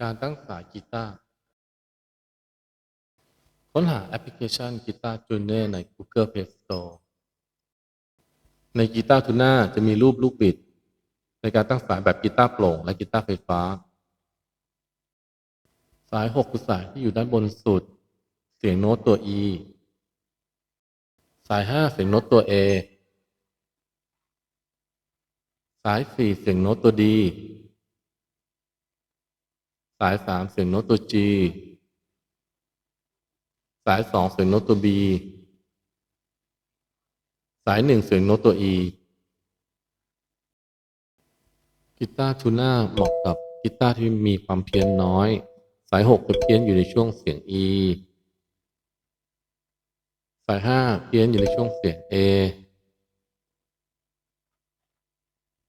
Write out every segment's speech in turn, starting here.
การตั้งสายกีตาร์ค้นหาแอปพลิเคชันกีตาร์จูเนอร์ใน Google Play Store ในกีตาร์ทูน่าจะมีรูปลูกบิด ในการตั้งสายแบบกีตาร์โปร่งและกีตาร์ไฟฟ้า สาย 6 คือสายที่อยู่ด้านบนสุด เสียงโน้ตตัว E สาย 5 เสียงโน้ตตัว A สาย 4 เสียงโน้ตตัว D สาย3เสียงโน้ตตัว G สาย2เสียงโน้ตตัว B สาย1เสียงโน้ตตัว E กีตาร์ทูน่าเหมาะกับกีตาร์ที่มีความเพี้ยนน้อย สาย6จะเพี้ยนอยู่ในช่วงเสียง E สาย5เพี้ยนอยู่ในช่วงเสียง A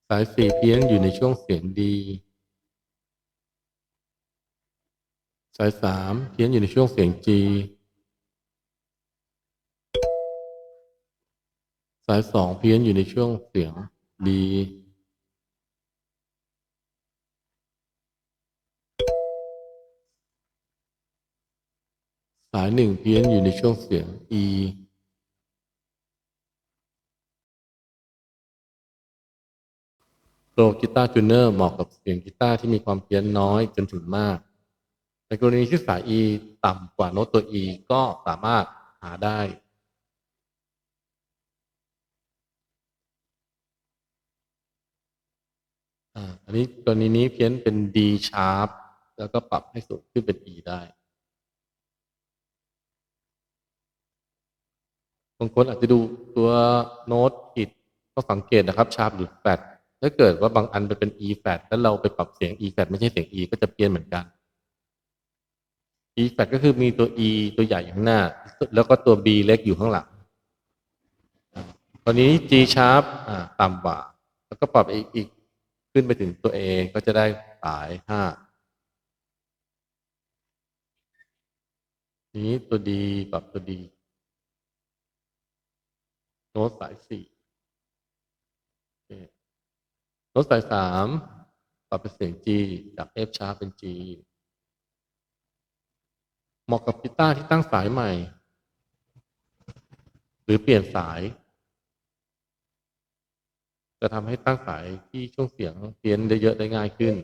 สาย4เพี้ยนอยู่ในช่วงเสียง D สาย3เพี้ยนอยู่ในช่วงเสียง G สาย2เพี้ยนอยู่ในช่วงเสียง D สาย1เพี้ยนอยู่ในช่วงเสียง E โปรกีตาร์จูเนอร์เหมาะกับเสียงกีตาร์ที่มีความเพี้ยนน้อยจนถึงมาก ในกรณีที่สาย E ต่ำกว่าโน้ตตัว E ก็สามารถหาได้ อันนี้กรณีนี้เพี้ยนเป็น D sharp แล้วก็ปรับให้สูงขึ้นเป็น E ได้บางคนอาจจะดูตัวโน้ตผิดก็สังเกตนะครับ ชาร์ปหรือแฟดถ้าเกิดว่าบางอันไปเป็น E แฟดแล้วเราไปปรับเสียง E แฟดไม่ใช่เสียง E ก็จะเปลี่ยนเหมือนกัน E แฟดก็คือมีตัว E ตัวใหญ่อยู่ข้างหน้า แล้วก็ตัว B เล็กอยู่ข้างหลังตอนนี้ G sharp อ่าต่ำกว่า แล้วก็ปรับอีกอีกขึ้นไปถึงตัว A ก็จะได้สายห้านี้ตัว D ปรับตัว D โน้ตสายสี่โอเคโน้ตสายสามปรับเป็นเสียง G จาก F sharp เป็น G เหมาะกับกีตาร์ที่ตั้งสายใหม่ หรือเปลี่ยนสาย จะทำให้ตั้งสายที่ช่วงเสียงเพี้ยนได้เยอะได้ง่ายขึ้น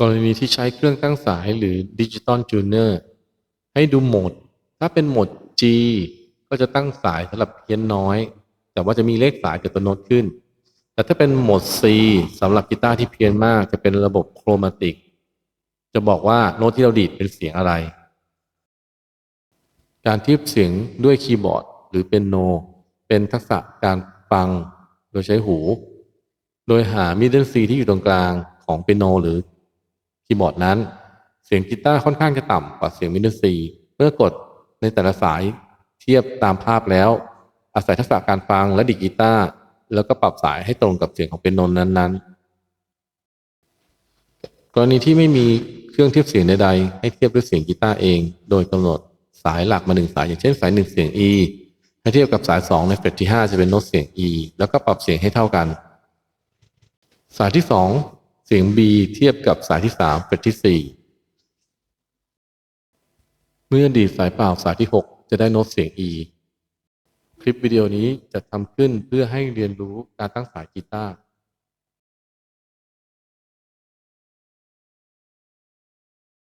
กรณีที่ใช้เครื่องตั้งสายหรือดิจิตอลจูเนอร์ให้ดูโหมด ถ้าเป็นโหมด G ก็จะตั้งสายสำหรับเพี้ยนน้อย แต่ว่าจะมีเลขสายกับตัวโน้ตขึ้น แต่ถ้าเป็นโหมด C สำหรับกีตาร์ที่เพี้ยนมากจะเป็นระบบโครมาติก จะบอกว่าโน้ตที่เราดีดเป็นเสียงอะไร การทียบเสียงด้วยคีย์บอร์ด หรือเป็นโน เป็นทักษะการฟังโดยใช้หู โดยหามิดเดิลซีที่อยู่ตรงกลางของเปียโนหรือคีย์บอร์ดนั้น เสียงกีตาร์ค่อนข้างจะต่ำกว่าเสียงมิดเดิลซีเมื่อกดในแต่ละสายเทียบตามภาพแล้ว อาศัยทักษะการฟังและดีกีตาร์ แล้วก็ปรับสายให้ตรงกับเสียงของเปียโนนั้นๆ กรณีที่ไม่มีเครื่องเทียบเสียงใดๆ ให้เทียบด้วยเสียงกีตาร์เอง โดยกำหนดสายหลักมาหนึ่งสาย อย่างเช่นสายหนึ่งเสียง E ให้เทียบกับสายสองในเฟรตที่ห้าจะเป็นโน้ตเสียง E แล้วก็ปรับเสียงให้เท่ากัน สายที่สองเสียง B เทียบกับสายที่สามเฟรตที่สี่เมื่อดีดสายเปล่าสายที่หกจะได้โน้ตเสียง E คลิปวิดีโอนี้จะทำขึ้นเพื่อให้เรียนรู้การตั้งสายกีตาร์